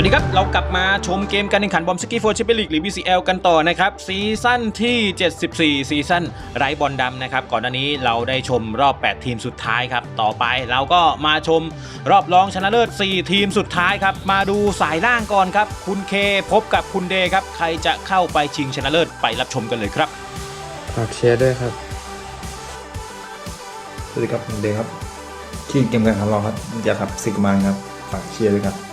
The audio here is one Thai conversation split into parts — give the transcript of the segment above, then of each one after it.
วัสดีครับ เรากลับมาชมเกมการแข่งขันบอมสกี้โฟร์แชมเปี้ยนลีกหรือ BCL กันต่อนะครับ ซีซั่นที่ 74 ซีซั่นไร้บอลดำนะครับ ก่อนหน้านี้เราได้ชมรอบ 8 ทีมสุดท้ายครับ ต่อไปเราก็มาชมรอบรองชนะเลิศ 4 ทีมสุดท้ายครับ มาดูสายล่างก่อนครับ คุณเคพบกับคุณเดย์ครับ ใครจะเข้าไปชิงชนะเลิศไปรับชมกันเลยครับฝากเชียร์ด้วยครับ สวัสดีครับผมเดย์ครับที่เกมการแข่งขันเราครับอยากครับสิกมานครับฝากเชียร์ด้วยครับ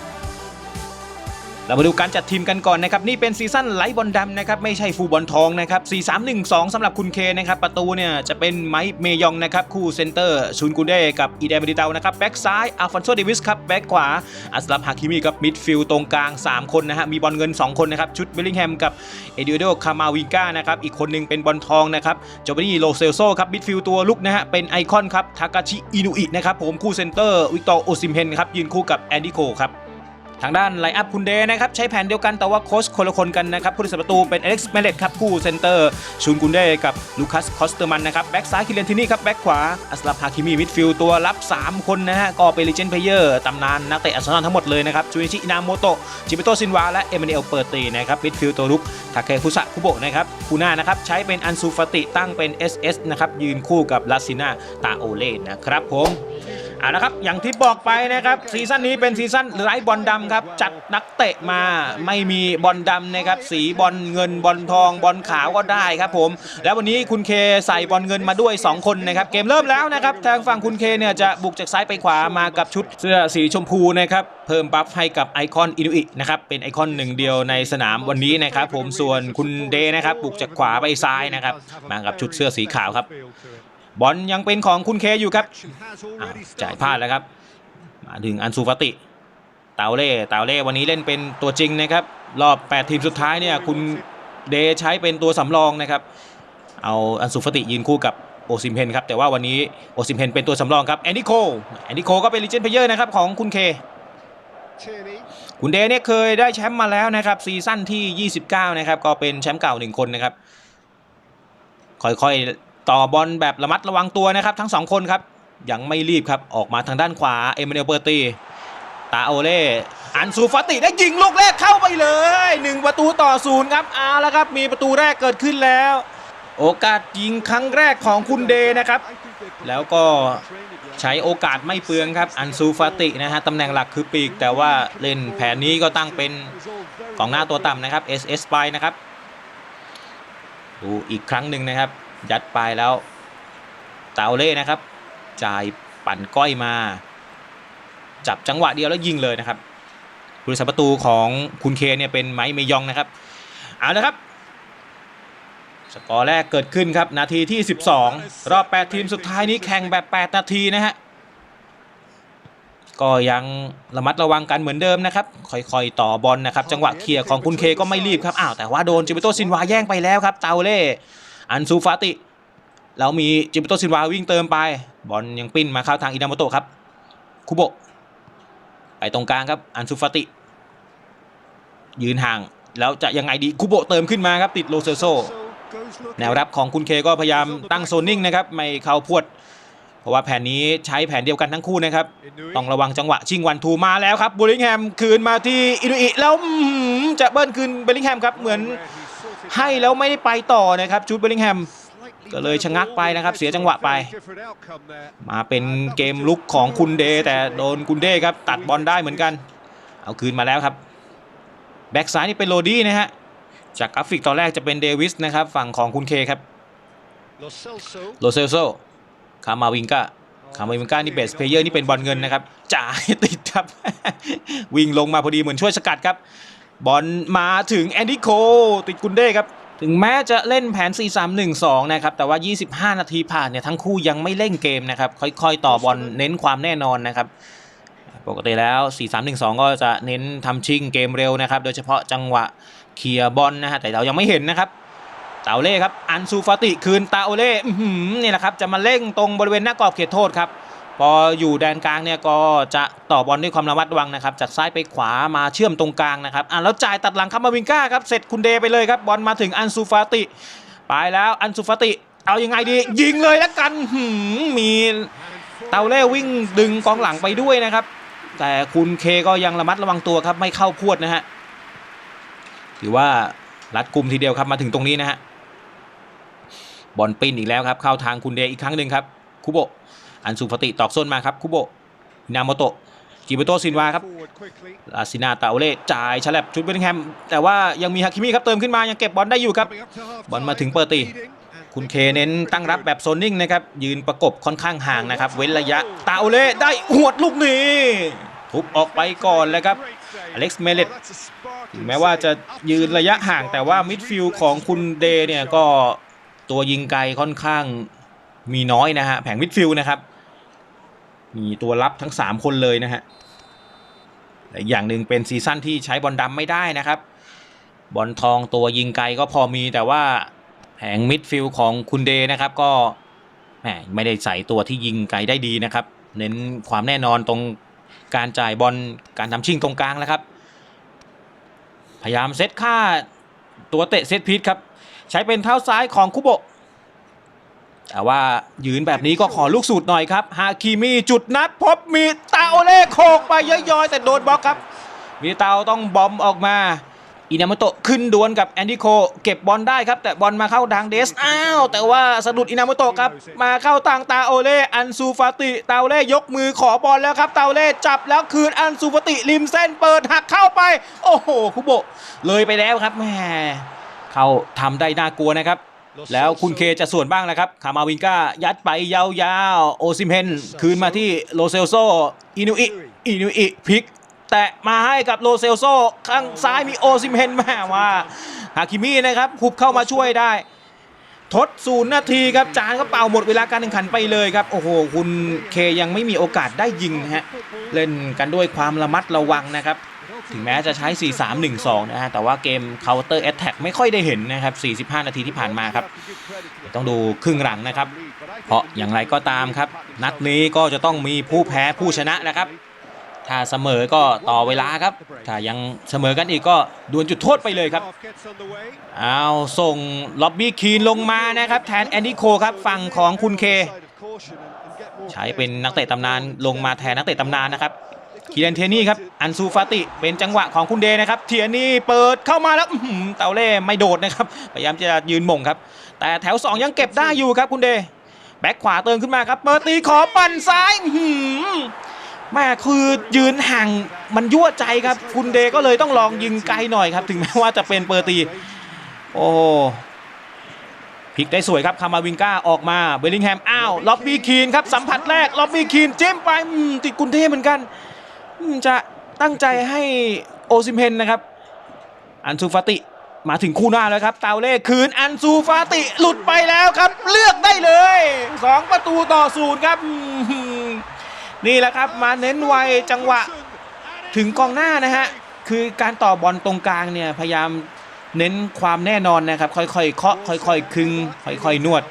เรามาดูการจัดทีมกันก่อนนะครับ นี่เป็นซีซั่นไลท์บอลดำนะครับ ไม่ใช่ฟูลบอลทองนะครับ 4-3-1-2สำหรับคุณเคนะครับ ประตูเนี่ยจะเป็นไมค์เมยองนะครับ คู่เซนเตอร์ชุนกูเด้กับอีเดนบดิเตานะครับ แบ็กซ้ายอัลฟอนโซเดวิสครับแบ็กขวาอัสลับฮาคิมีกับมิดฟิลด์ตรงกลาง 3 คนนะฮะมีบอลเงิน 2 คนนะครับชุดเบลลิงแฮมกับเอดิโอโดคามาวิงกานะครับอีกคนหนึงเป็นบอลทองนะครับโจบานี่โลเซลโซครับมิดฟิลด์ตัวลุกนะฮะเป็นไอคอนครับทากาชิอินุอินะครับผมคู่เซนเตอร์วิกตอร์โอซิมเฮนครับยืนคู่กับแอนดิโคครับ ทางด้านไลอัพคุณเดนะครับใช้แผนเดียวกันแต่ว่าโค้ชคนละคนกันนะครับผู้รักษาประตูเป็นเอเล็กซ์เมเลตครับคู่เซนเตอร์ชูนกุนเดกับลูคัสคอสเตอร์มันนะครับแบ็กซ้ายคิเลนทินี่ครับแบ็กขวาอัสลาฟฮาคิมีมิดฟิลด์ตัวรับ 3 คนนะฮะก็เป็นลิเจนเพเยอร์ตำนานนักเตะอาร์เซนอลทั้งหมดเลยนะครับจูนิชินาโมโตะจิเปโตซินวาและเอเมเนลเปอร์ตีนะครับมิดฟิลด์ตัวลุกทาเคฟุสะคุโบะนะครับคูน่านะครับใช้เป็นอันซูฟาติตั้งเป็น SS นะครับยืนคู่กับลาซิน่าตาโอเล่นะครับผม เอาละครับอย่างที่บอกไปนะครับซีซั่นนี้เป็นซีซั่นไร้บอลดำครับจัดนักเตะมาไม่มีบอลดำนะครับสีบอลเงินบอลทองบอลขาวก็ได้ครับผม แล้ววันนี้คุณเคใส่บอลเงินมาด้วย 2 คนนะครับเกมเริ่มแล้วนะครับทางฝั่งคุณเคเนี่ยจะบุกจากซ้ายไปขวามากับชุดเสื้อสีชมพูนะครับเพิ่มบัฟให้กับไอคอนอินุอินะครับเป็นไอคอนหนึ่งเดียวในสนามวันนี้นะครับผมส่วนคุณเดนะครับบุกจากขวาไปซ้ายนะครับมากับชุดเสื้อสีขาวครับ บอลยังเป็นของคุณเคอยู่ครับอ้าวจ่ายพลาดแล้วครับ มาถึงอันซูฟาติเตาเล่เตาเล่วันนี้เล่นเป็นตัวจริงนะครับ รอบ 8 ทีมสุดท้ายเนี่ยคุณเดใช้เป็นตัวสำรองนะครับ เอาอันซูฟาติยืนคู่กับโอซิมเพนครับแต่ว่าวันนี้โอซิมเพนเป็นตัวสำรองครับแอนดิโคแอนดิโคก็เป็นลิเจนเพเยอร์นะครับของคุณเคคุณเดเนี่ยเคยได้แชมป์มาแล้วนะครับซีซั่นที่ 29 นะครับ ก็เป็นแชมป์เก่าหนึ่งคนนะครับ ค่อยๆ ต่อบอลแบบระมัดระวังตัวนะครับ ทั้งสองคนครับ ยังไม่รีบครับออกมาทางด้านขวาเอเมเนลเปอร์ตีตาโอเล่อันซูฟาติได้ยิงลูกแรกเข้าไปเลยหนึ่งประตูต่อศูนย์ครับเอาละครับ มีประตูแรกเกิดขึ้นแล้ว โอกาสยิงครั้งแรกของคุณเดนะครับ แล้วก็ใช้โอกาสไม่เปลืองครับอันซูฟาตินะฮะตำแหน่งหลักคือปีก แต่ว่าเล่นแผนนี้ก็ตั้งเป็นกองหน้าตัวต่ำนะครับ SS ไปนะครับดูอีกครั้งหนึ่งนะครับ ยัดไปแล้วเตาเล่นะครับ จ่ายปั่นก้อยมา จับจังหวะเดียวแล้วยิงเลยนะครับผู้รักษาประตูของคุณเคเนี่ยเป็นไมค์เมยองนะครับเอาละครับสกอร์แรกเกิดขึ้นครับ นาทีที่ 12 รอบ 8 ทีมสุดท้ายนี้แข่งแบบ 8 นาทีนะฮะก็ยังระมัดระวังกันเหมือนเดิมนะครับ ค่อยๆ ต่อบอลนะครับ จังหวะเคลียร์ของคุณเคก็ไม่รีบครับ อ้าว แต่ว่าโดนจิเปโตซินวาแย่งไปแล้วครับ เตาเล่ อันซูฟาติแล้วมีจิเปโตซินวาวิ่งเติมไป บอลยังปิ้นมาเข้าทางอินามโตครับคุโบไปตรงกลางครับ อันซูฟาติ ยืนห่าง แล้วจะยังไงดีคุโบเติมขึ้นมาครับ ติดโลเซโซแนวรับของคุณเคก็พยายามตั้งโซนนิ่งนะครับ ไม่เข้าพวด เพราะว่าแผนนี้ใช้แผนเดียวกันทั้งคู่นะครับ ต้องระวังจังหวะชิงวันทูมาแล้วครับบูริงแฮมคืนมาที่อินุอิแล้วจะเบิ้ลคืนเบลลิงแฮมครับ เหมือน ให้แล้วไม่ได้ไปต่อนะครับจูดเบลลิงแฮมก็เลยชะงักไปนะครับ เสียจังหวะไป มาเป็นเกมลุกของคุณเด แต่โดนคุณเดครับตัดบอลได้เหมือนกัน เอาคืนมาแล้วครับ แบ็กซ้ายนี่เป็นโรดี้นะฮะจากกราฟิกตอนแรกจะเป็นเดวิสนะครับ ฝั่งของคุณเคครับโรเซลโซคามาวิงกาคามาวิงกานี่เบสเพลเยอร์นี่เป็นบอลเงินนะครับจ่ายติดครับ วิ่งลงมาพอดีเหมือนช่วยสกัดครับ บอลมาถึงแอนดี้โค ติดกุนเด้ครับ ถึงแม้จะเล่นแผน 4-3-1-2 นะครับ แต่ว่า 25 นาทีผ่านเนี่ยทั้งคู่ยังไม่เล่นเกมนะครับ ค่อยๆ ต่อบอลเน้นความแน่นอนนะครับ ปกติแล้ว 4-3-1-2 ก็จะเน้นทำชิงเกมเร็วนะครับ โดยเฉพาะจังหวะเคลียร์บอลนะฮะ แต่เรายังไม่เห็นนะครับตาเล่ครับ อันซูฟาติคืนตาโอเล่นี่แหละครับ จะมาเร่งตรงบริเวณหน้ากรอบเขตโทษครับ พออยู่แดนกลางเนี่ยก็จะต่อบอลด้วยความระมัดระวังนะครับจากซ้ายไปขวามาเชื่อมตรงกลางนะครับอะแล้วจ่ายตัดหลังคามาวิงก้าครับเสร็จคุณเดไปเลยครับบอลมาถึงอันซูฟาติ ไปแล้วอันซูฟาติ เอายังไงดี ยิงเลยแล้วกันมีเตาเล่วิ่งดึงกองหลังไปด้วยนะครับ แต่คุณเคก็ยังระมัดระวังตัวครับไม่เข้าพวดนะฮะถือว่ารัดกลุ่มทีเดียวครับมาถึงตรงนี้นะฮะบอลปิ้นอีกแล้วครับเข้าทางคุณเดอีกครั้งหนึ่งครับคุโบ อันสุฟติตอกส้นมาครับคุโบะนาโมโตะกิโบโตซินวาครับลาซินาตาโอเล่จ่ายฉลับชุดเบลลิงแฮม แต่ว่ายังมีฮาคิมิครับเติมขึ้นมา ยังเก็บบอลได้อยู่ครับ บอลมาถึงเปิดตี คุณเคเน้นตั้งรับแบบโซนนิ่งนะครับ ยืนประกบค่อนข้างห่างนะครับ เว้นระยะ ตาโอเล่ได้หวดลูกนี้ ทุบออกไปก่อนเลยครับ อเล็กซ์เมเลตถึงแม้ว่าจะยืนระยะห่างแต่ว่ามิดฟิลด์ของคุณเดเนี่ยก็ตัวยิงไกลค่อนข้าง มีน้อยนะฮะแผงมิดฟิลด์นะครับ มีตัวรับทั้ง 3 คนเลยนะฮะและอีกอย่างหนึ่งเป็นซีซั่นที่ใช้บอลดำไม่ได้นะครับ บอลทองตัวยิงไกลก็พอมีแต่ว่าแผงมิดฟิลด์ของคุณเดนะครับก็แหมไม่ได้ใส่ตัวที่ยิงไกลได้ดีนะครับ เน้นความแน่นอนตรงการจ่ายบอลการทำชิงตรงกลางแล้วครับ พยายามเซตค่าตัวเตะเซตพีทครับ ใช้เป็นเท้าซ้ายของคุโบ แต่ว่ายืนแบบนี้ก็ขอลูกสูตรหน่อยครับฮาคิมีจุดนัดพบมีตาโอเล่โคกไปย้อยๆแต่โดนบล็อกครับมีเตาต้องบอมออกมาอินาโมโตะขึ้นดวลกับแอนดิโคเก็บบอลได้ครับ แต่บอลมาเข้าทางเดสอ้าวแต่ว่าสะดุดอินาโมโตะครับ มาเข้าทางตาโอเล่อันซูฟาติตาโอเล่ยกมือขอบอลแล้วครับตาโอเล่จับแล้วคืนอันซูฟาติริมเส้นเปิดหักเข้าไป โอ้โหคุโบเลยไปแล้วครับแหมเขาทำได้น่ากลัวนะครับ แล้วคุณเคจะส่วนบ้างแล้วครับคามาวินก้ายัดไปยาวๆ โอซิมเฮนคืนมาที่โลเซลโซอินุอิอินุอิพลิก แตะมาให้กับโลเซลโซข้างซ้ายมีโอซิมเฮนแม่ว่าฮาคิมินะครับคุบเข้ามาช่วยได้ ทดศูนย์นาทีครับจานก็เป่าหมดเวลาการแข่งขันไปเลยครับ โอ้โห คุณเคยังไม่มีโอกาสได้ยิงฮะเล่นกันด้วยความระมัดระวังนะครับ ถึงแม้จะใช้ 4-3-1-2 นะฮะ แต่ว่าเกม Counter Attack ไม่ค่อยได้เห็นนะครับ 45 นาทีที่ผ่านมาครับ ต้องดูครึ่งหลังนะครับ เพราะอย่างไรก็ตามครับ นัดนี้ก็จะต้องมีผู้แพ้ผู้ชนะนะครับ ถ้าเสมอก็ต่อเวลาครับ ถ้ายังเสมอกันอีกก็ดวลจุดโทษไปเลยครับ เอาส่งล็อบบี้คีนลงมานะครับ แทนแอนดี้โคครับฝั่งของคุณเค ใช้เป็นนักเตะตำนานลงมาแทนนักเตะตำนานนะครับ คีเรนเทนี่ครับ อันซูฟาติเป็นจังหวะของคุณเดนะครับ เทียนี่เปิดเข้ามาแล้วเตาเล่ไม่โดดนะครับ พยายามจะยืนหม่งครับ แต่แถว 2 ยังเก็บได้อยู่ครับคุณเด แบ็คขวาเติมขึ้นมาครับ เปิดตีขอปั่นซ้ายแม่คือยืนห่างมันยั่วใจครับ คุณเดก็เลยต้องลองยิงไกลหน่อยครับ ถึงแม้ว่าจะเป็นเปอร์ตี โอ้พลิกได้สวยครับคามาวิงก้าออกมาเบลลิงแฮมอ้าวล็อบบี้คีนครับสัมผัสแรกล็อบบี้คีนจิ้มไปติดกุนเทพเหมือนกัน จะตั้งใจให้โอซิมเฮนนะครับ อันซูฟาติมาถึงคู่หน้าแล้วครับ เตาเล่คืนอันซูฟาติหลุดไปแล้วครับ เลือกได้เลย 2 ประตูต่อศูนย์ครับ นี่แหละครับมาเน้นไวจังหวะถึงกองหน้านะฮะ คือการต่อบอลตรงกลางเนี่ยพยายามเน้นความแน่นอนนะครับ ค่อยๆเคาะค่อยๆคึงค่อยๆนวด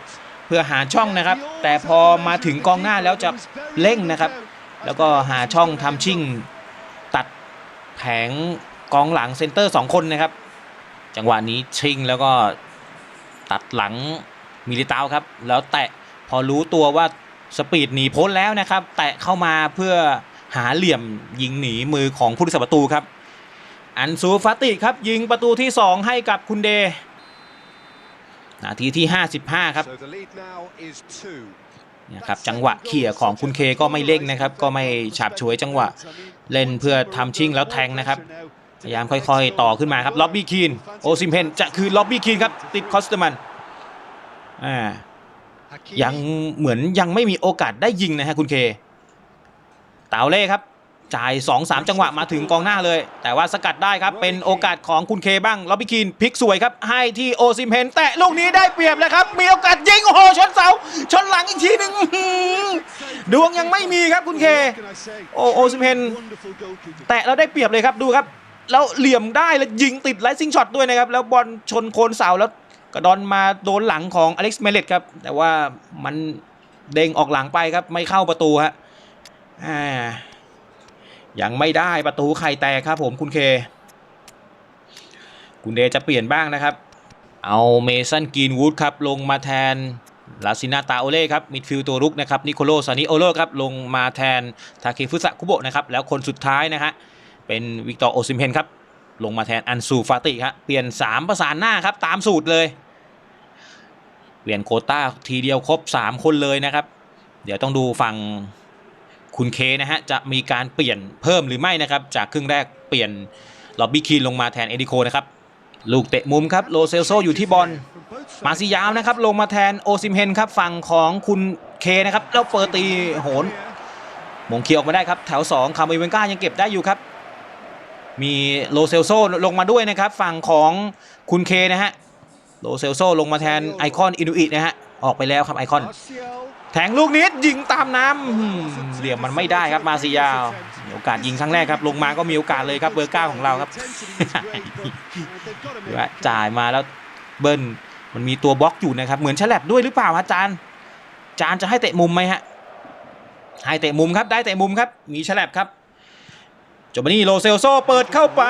เพื่อหาช่องนะครับ แต่พอมาถึงกองหน้าแล้วจะเร่งนะครับ แล้วก็หาช่องทำชิ่งตัดแผงกองหลังเซนเตอร์ 2 คนนะครับ จังหวะนี้ชิงแล้วก็ตัดหลังมิลิตาวครับ แล้วแตะพอรู้ตัวว่าสปีดหนีพ้นแล้วนะครับ แตะเข้ามาเพื่อหาเหลี่ยมยิงหนีมือของผู้รักษาประตูครับ อันซูฟาติครับยิงประตูที่ 2 ให้กับคุณเด นาทีที่ 55 ครับ นะครับจังหวะเขี่ยของคุณเคก็ไม่เร่งนะครับ ก็ไม่ฉาบฉวยจังหวะเล่นเพื่อทำชิ่งแล้วแทงนะครับพยายามค่อยๆ ต่อขึ้นมาครับล็อบบี้คีนโอซิมเพนจะคือล็อบบี้คีนครับติดคอสเตอร์มันอ่ายังเหมือนยังไม่มีโอกาสได้ยิงนะฮะคุณเคเตาเล่ครับ จ่าย2-3จังหวะมาถึงกองหน้าเลย แต่ว่าสกัดได้ครับ เป็นโอกาสของคุณเคบ้างล็อบบี้คีนพลิกสวยครับ ให้ที่โอซิมเพนแตะลูกนี้ได้เปรียบแล้วครับ มีโอกาสยิงโอ้โหชนเสาชนหลังอีกทีหนึ่งอื้อหือดวงยังไม่มีครับคุณเค โอโอซิมเพนแตะแล้วได้เปรียบเลยครับดูครับ แล้วเหลี่ยมได้แล้วยิงติดไลซิงช็อตด้วยนะครับ แล้วบอลชนโคนเสาแล้วกระดอนมาโดนหลังของอเล็กซ์เมเลตครับ แต่ว่ามันเด้งออกหลังไปครับไม่เข้าประตูฮะอ่า ยังไม่ได้ประตูไข่แตกครับผมคุณเค คุณเดจะเปลี่ยนบ้างนะครับ เอาเมสันกีนวูดครับลงมาแทนลาซินาตาโอเล่ครับมิดฟิลตัวรุกนะครับนิโคโลซานิโอโลครับลงมาแทนทาเคฟุสะคุโบะนะครับแล้วคนสุดท้ายนะฮะเป็นวิกตอร์โอซิมเพนครับลงมาแทนอันซูฟาติครับเปลี่ยน 3 ประสานหน้าครับตามสูตรเลย เปลี่ยนโคต้าทีเดียวครบ 3 คนเลยนะครับ เดี๋ยวต้องดูฝั่ง คุณเคนะฮะจะมีการเปลี่ยนเพิ่มหรือไม่นะครับ จากครึ่งแรกเปลี่ยนล็อบบี้คีนลงมาแทนเอดิโคนะครับลูกเตะมุมครับโลเซลโซอยู่ที่บอลมาซิยาวนะครับ ลงมาแทนโอซิมเฮนครับฝั่งของคุณเคนะครับแล้วเปิดตีโหนมงเคียวออกมาได้ครับแถว2คาร์เมเวนก้ายังเก็บได้อยู่ครับ มีโลเซลโซลงมาด้วยนะครับ ฝั่งของคุณเคนะฮะโลเซลโซลงมาแทนไอคอนอินุอินะฮะออกไปแล้วครับไอคอน แทงลูกนี้ยิงตามน้ำเหลี่ยมมันไม่ได้ครับมาซิยาวมีโอกาสยิงครั้งแรกครับ ลงมาก็มีโอกาสเลยครับเบอร์เก้าของเราครับจ่ายมาแล้วเบิ้ลมันมีตัวบล็อกอยู่นะครับ เหมือนฉลับด้วยหรือเปล่าอาจารย์จานจะให้เตะมุมไหมฮะให้เตะมุมครับได้เตะมุมครับ มีฉลับครับจบมานี่โลเซลโซเปิดเข้าไป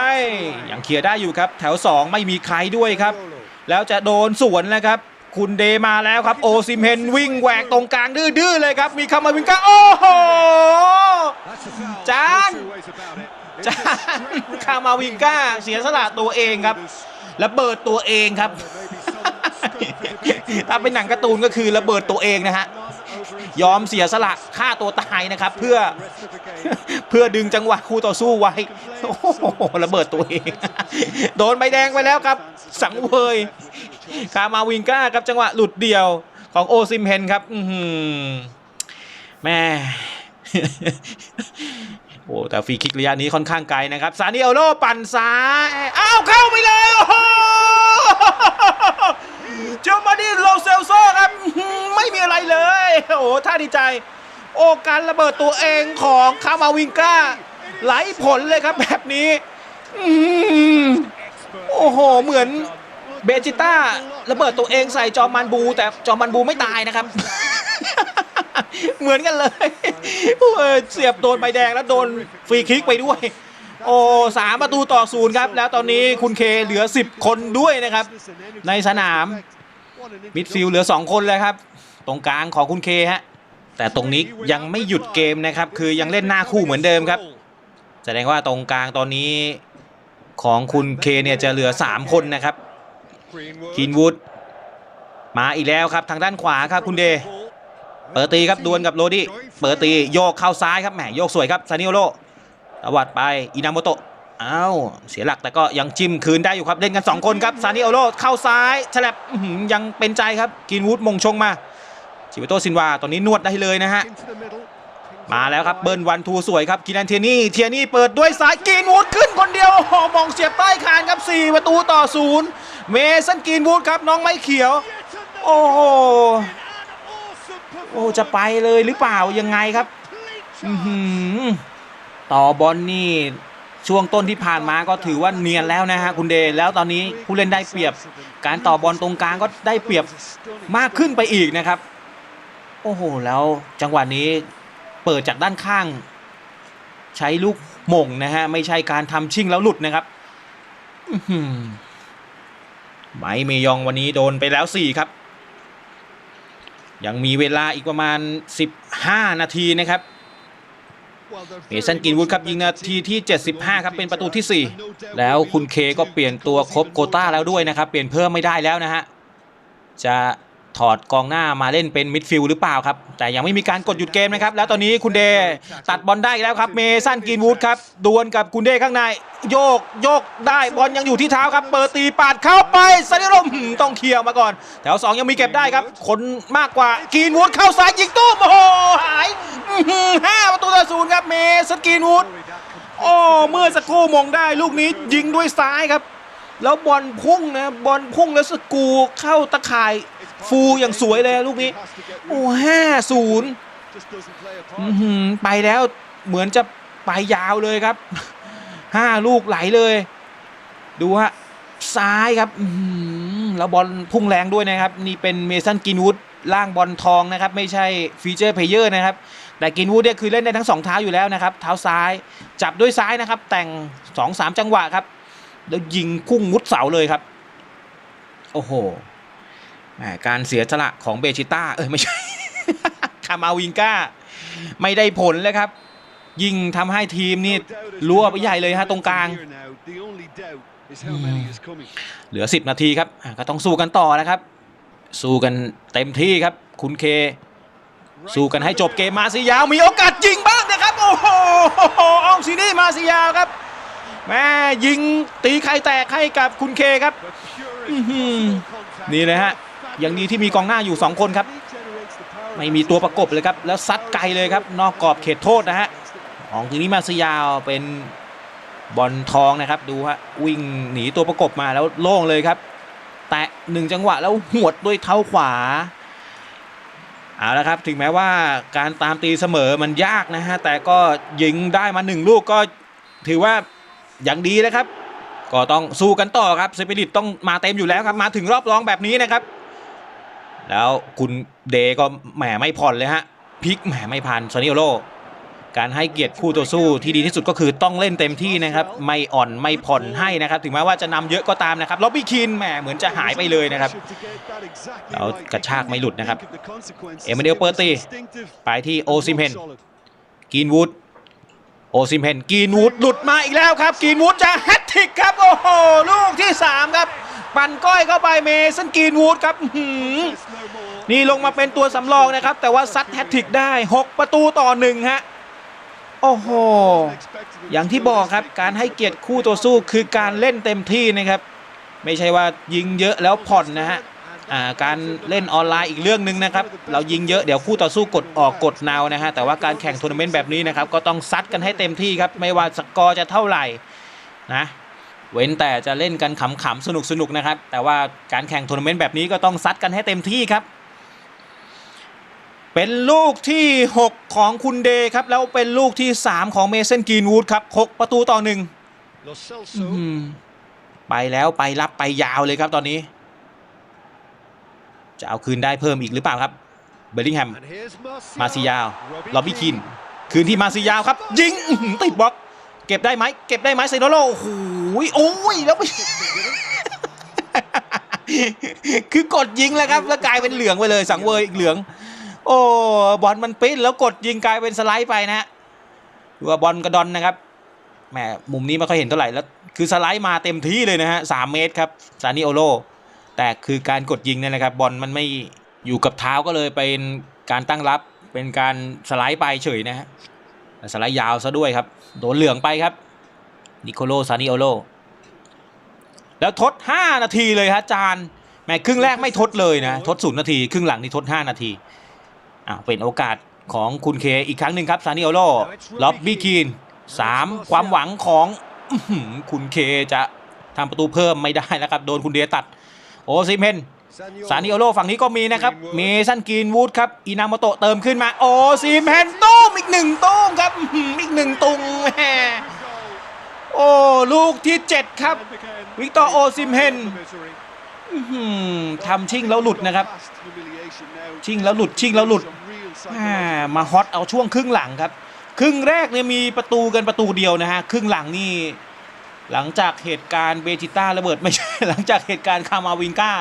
ยังเคลียร์ได้อยู่ครับ แถว 2 ไม่มีใครด้วยครับ แล้วจะโดนสวนแล้วครับ คุณเดมาแล้วครับ โอซิมเฮนวิ่งแหวกตรงกลางดื้อๆเลยครับ มีคามาวินกาโอ้โหจานจานคามาวินกาเสียสละตัวเองครับระเบิดตัวเองครับ ถ้าเป็นหนังการ์ตูนก็คือระเบิดตัวเองนะฮะยอมเสียสละฆ่าตัวตายนะครับ เพื่อเพื่อดึงจังหวะคู่ต่อสู้ไว้โอ้โหระเบิดตัวเอง โดนใบแดงไปแล้วครับ สังเวย คามาวินก้าครับจังหวะหลุดเดี่ยวของโอซิมเฮนครับ อืแม่โอ้แต่ฟรีคิกระยะนี้ค่อนข้างไกลนะครับ ซานิโอโลปั่นซ้ายอ้าวเข้าไปเลยโอ้โหเจอมาดิโลเซลโซครับ ไม่มีอะไรเลย โอ้ท่าดีใจ โอการระเบิดตัวเองของคามาวิงก้าไหลผลเลยครับแบบนี้ โอ้โห เหมือน เบจิต้าระเบิดตัวเองใส่จอมันบู แต่จอมันบูไม่ตายนะครับ เหมือนกันเลยเสียบโดนใบแดงแล้วโดนฟรีคิกไปด้วย โอ้สามประตูต่อศูนย์ครับ แล้วตอนนี้คุณเคเหลือ 10 คนด้วยนะครับ ในสนามมิดฟิลเหลือ 2 คนแล้วครับ ตรงกลางของคุณเคฮะแต่ตรงนี้ยังไม่หยุดเกมนะครับ คือยังเล่นหน้าคู่เหมือนเดิมครับ แสดงว่าตรงกลางตอนนี้ของคุณเคเนี่ยจะเหลือ 3 คนนะครับ กินวูดมาอีกแล้วครับทางด้านขวาครับคุณเด เปิดตีครับดวลกับโรดี้เปิดตีโยกเข้าซ้ายครับแหมโยกสวยครับซานิโอโรตวัดไปอินาโมโตะอ้าวเสียหลักแต่ก็ยังจิ้มคืนได้อยู่ครับเล่นกัน 2 คนครับซานิโอโรเข้าซ้ายฉลับยังเป็นใจครับกินวูดมงชงมาชิเวโตซินวาตอนนี้นวดได้เลยนะฮะ มาแล้วครับเบิร์นวันทูสวยครับกินันเทียนี่เทียนี่เปิดด้วยซ้ายกีนวูดขึ้นคนเดียวโอ้โหมองเสียบใต้คานครับ 4 ประตูต่อศูนย์เมสันกีนวูดครับน้องไม้เขียว โอ้โหโอ้จะไปเลยหรือเปล่ายังไงครับต่อบอลนี่ช่วงต้นที่ผ่านมาก็ถือว่าเนียนแล้วนะฮะคุณเดแล้วตอนนี้ผู้เล่นได้เปรียบ การต่อบอลตรงกลางก็ได้เปรียบมากขึ้นไปอีกนะครับ โอ้โห แล้วจังหวะนี้ เปิดจากด้านข้าง ใช้ลูกหม่งนะฮะ ไม่ใช่การทำชิ่งแล้วหลุดนะครับไมเมยองวันนี้โดนไปแล้ว4ครับ ยังมีเวลาอีกประมาณ 15 นาทีนะครับเมสันกินวูดครับยิงนาทีที่ 75 ครับเป็นประตูที่ 4 แล้วคุณเคก็เปลี่ยนตัวครบโควต้าแล้วด้วยนะครับ เปลี่ยนเพิ่มไม่ได้แล้วนะฮะ จะ ถอดกองหน้ามาเล่นเป็นมิดฟิลด์หรือเปล่าครับ แต่ยังไม่มีการกดหยุดเกมนะครับ แล้วตอนนี้คุณเดตัดบอลได้อีกแล้วครับ เมสันกินวูดครับดวลกับคุณเดข้างใน โยกโยกได้บอลยังอยู่ที่เท้าครับ เปิดตีปาดเข้าไปซานิรมต้องเคลียร์มาก่อน แถว 2 ยังมีเก็บได้ครับ คนมากกว่ากีนวูดเข้าซ้ายยิงตู้โอ้โหหายห้าประตูต่อศูนย์ครับเมสันกินวูดโอ้เมื่อสักครู่มองได้ลูกนี้ยิงด้วยซ้ายครับ แล้วบอลพุ่งนะบอลพุ่งแล้วสกูเข้าตะข่ายฟูอย่างสวยเลยลูกนี้ โอ้ห้าศูนย์ไปแล้วเหมือนจะไปยาวเลยครับห้าลูกไหลเลย ดูฮะซ้ายครับแล้วบอลพุ่งแรงด้วยนะครับ นี่เป็นเมสันกินวูดล่างบอลทองนะครับ ไม่ใช่ฟีเจอร์เพลเยอร์นะครับ แต่กินวูดเนี่ยคือเล่นได้ทั้งสองเท้าอยู่แล้วนะครับ เท้าซ้ายจับด้วยซ้ายนะครับ แต่ง2อสามจังหวะครับ แล้วยิงพุ่งมุดเสาเลยครับ โอ้โหแหมการเสียสละของเบชิต้า เออไม่ใช่ คามาวิงก้า ไม่ได้ผลเลยครับ ยิ่งทำให้ทีมนี่รั่วไปใหญ่เลยฮะตรงกลาง เหลือ 10 นาทีครับอะก็ต้องสู้กันต่อนะครับ สู้กันเต็มที่ครับ คุณเค สู้กันให้จบเกมมาซิยาว มีโอกาสยิงบ้างนะครับ โอ้โหอองซินี่มาซิยาวครับ แม่ยิงตีไข่แตกให้กับคุณเคครับนี่เลยฮะยังดีที่มีกองหน้าอยู่ 2 คนครับ ไม่มีตัวประกบเลยครับ แล้วซัดไกลเลยครับ นอกกรอบเขตโทษนะฮะอองซินี่มาซิยาวเป็นบอลทองนะครับ ดูฮะวิ่งหนีตัวประกบมาแล้วโล่งเลยครับ แตะหนึ่งจังหวะแล้วหวดด้วยเท้าขวาเอาละครับถึงแม้ว่าการตามตีเสมอมันยากนะฮะแต่ก็ยิงได้มาหนึ่งลูกก็ถือว่า อย่างดีนะครับ ก็ต้องสู้กันต่อครับสปิริตต้องมาเต็มอยู่แล้วครับ มาถึงรอบรองแบบนี้นะครับ แล้วคุณเดก็แหมไม่ผ่อนเลยฮะพลิกแหมไม่ผ่านซานิโอโลการให้เกียรติคู่ต่อสู้ที่ดีที่สุดก็คือต้องเล่นเต็มที่นะครับ ไม่อ่อนไม่ผ่อนให้นะครับ ถึงแม้ว่าจะนำเยอะก็ตามนะครับล็อบบี้คินแหมเหมือนจะหายไปเลยนะครับแล้วกระชากไม่หลุดนะครับ เอเมเดลเปอร์ตีไปที่โอซิมเฮนกรีนวูด โอซิมเพนกีนวูดหลุดมาอีกแล้วครับ กีนวูดจะแฮตทิกครับ โอ้โห ลูกที่ 3 ครับ ปั่นก้อยเข้าไปเมสันกีนวูดครับนี่ลงมาเป็นตัวสำรองนะครับ แต่ว่าซัดแฮตทิกได้ 6 ประตูต่อหนึ่งฮะโอ้โห อย่างที่บอกครับการให้เกียรติคู่ต่อสู้คือการเล่นเต็มที่นะครับ ไม่ใช่ว่ายิงเยอะแล้วผ่อนนะฮะ การเล่นออนไลน์อีกเรื่องหนึ่งนะครับ เรายิงเยอะเดี๋ยวคู่ต่อสู้กดออกกดนาวนะฮะแต่ว่าการแข่งทัวร์นาเมนต์แบบนี้นะครับก็ต้องซัดกันให้เต็มที่ครับไม่ว่าสกอร์จะเท่าไหร่นะเว้นแต่จะเล่นกันขำๆสนุกๆนะครับ แต่ว่าการแข่งทัวร์นาเมนต์แบบนี้ก็ต้องซัดกันให้เต็มที่ครับ เป็นลูกที่ 6 ของคุณเดย์ครับ แล้วเป็นลูกที่ 3 ของเมสันกีนวูดครับ6ประตูต่อหนึ่งไปแล้วไปรับไปยาวเลยครับตอนนี้ จะเอาคืนได้เพิ่มอีกหรือเปล่าครับ เบลลิงแฮม มาซิยาวล็อบบี้คิน คืนที่มาซิยาวครับ ยิงอื้อหือติดบล็อก เก็บได้ไหม เก็บได้ไหมไซโนโลโอ้โหโอ้ยแล้วไปคือกดยิงแล้วครับ แล้วกลายเป็นเหลืองไปเลย สังเวยอีกเหลือง โอ้บอลมันปิ้นแล้วกดยิงกลายเป็นสไลด์ไปนะฮะดูว่าบอลกระดอนนะครับแหมมุมนี้ไม่ค่อยเห็นเท่าไหร่แล้ว คือสไลด์มาเต็มที่เลยนะฮะสามเมตรครับซานิโอโล แต่คือการกดยิงเนี่ยนะครับบอลมันไม่อยู่กับเท้าก็เลยเป็นการตั้งรับเป็นการสไลด์ไปเฉยนะฮะสไลด์ยาวซะด้วยครับ โดนเหลืองไปครับ นิโคโลซานิโอโล แล้วทด 5 นาทีเลยฮะจานแหมครึ่งแรกไม่ทดเลยนะ ทดศูนย์นาที ครึ่งหลังนี่ทด 5 นาทีอ่าเป็นโอกาสของคุณเคอีกครั้งหนึ่งครับซานิโอโลล็อบบี้คีนสามความหวังของคุณเคจะทำประตูเพิ่มไม่ได้แล้วครับ โดนคุณเดียตัด โอซิเมนซานิโอโลฝั่งนี้ก็มีนะครับ เมสันกรีนวูดครับ อินาโมโตะเติมขึ้นมา โอซิเมนตุ้มอีกหนึ่งตุ้มครับอื้อหืออีกหนึ่งตุงแหมโอ้ ลูกที่ 7 ครับ วิกตอร์โอซิมเฮนอื้อหือทำชิ่งแล้วหลุดนะครับ ชิ่งแล้วหลุดชิ่งแล้วหลุดแหมมาฮอตเอาช่วงครึ่งหลังครับ ครึ่งแรกเนี่ยมีประตูกันประตูเดียวนะฮะ ครึ่งหลังนี่ หลังจากเหตุการณ์เบจิต้าระเบิดไม่ใช่ หลังจากเหตุการณ์คามาวิงก้า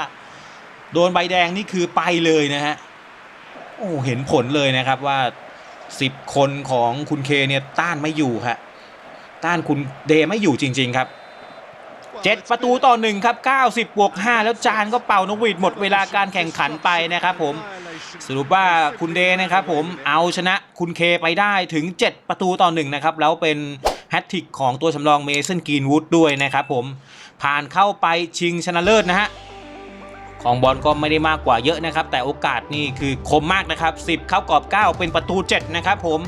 โดนใบแดงนี่คือไปเลยนะฮะโอ้เห็นผลเลยนะครับว่า 10 คนของคุณเคเนี่ยต้านไม่อยู่ฮะต้านคุณเดไม่อยู่จริง ๆ ครับ7ประตูต่อหนึ่งครับ90บวก5แล้วจานก็เป่านกหวีดหมดเวลาการแข่งขันไปนะครับผมสรุปว่าคุณเดนะครับผมเอาชนะคุณเคไปได้ถึง 7 ประตูต่อหนึ่งนะครับแล้วเป็น ตทริกของตัวสำรองเมสันกรีนวูดด้วยนะครับผมผ่านเข้าไปชิงชนะเลิศนะฮะของบอลก็ไม่ได้มากกว่าเยอะนะครับ แต่โอกาสนี่คือคมมากนะครับ 10 เข้ากรอบ 9 เป็นประตู 7 นะครับผม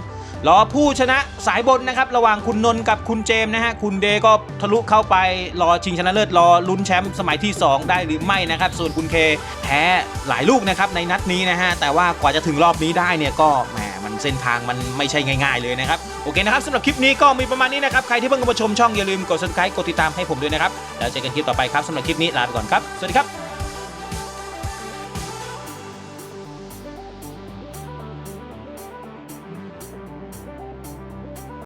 รอผู้ชนะสายบนนะครับ ระหว่างคุณนนท์กับคุณเจมส์นะฮะคุณเดก็ทะลุเข้าไปรอชิงชนะเลิศรอลุ้นแชมป์สมัยที่ 2 ได้หรือไม่นะครับ ส่วนคุณเคแพ้หลายลูกนะครับในนัดนี้นะฮะแต่ว่ากว่าจะถึงรอบนี้ได้เนี่ยก็แหม มันเส้นทางมันไม่ใช่ง่ายๆเลยนะครับโอเคนะครับสำหรับคลิปนี้ก็มีประมาณนี้นะครับใครที่เพิ่งเข้ามาชมช่องอย่าลืมกด subscribe กดติดตามให้ผมด้วยนะครับแล้วเจอกันคลิปต่อไปครับสำหรับคลิปนี้ลาไปก่อนครับสวัสดีครับ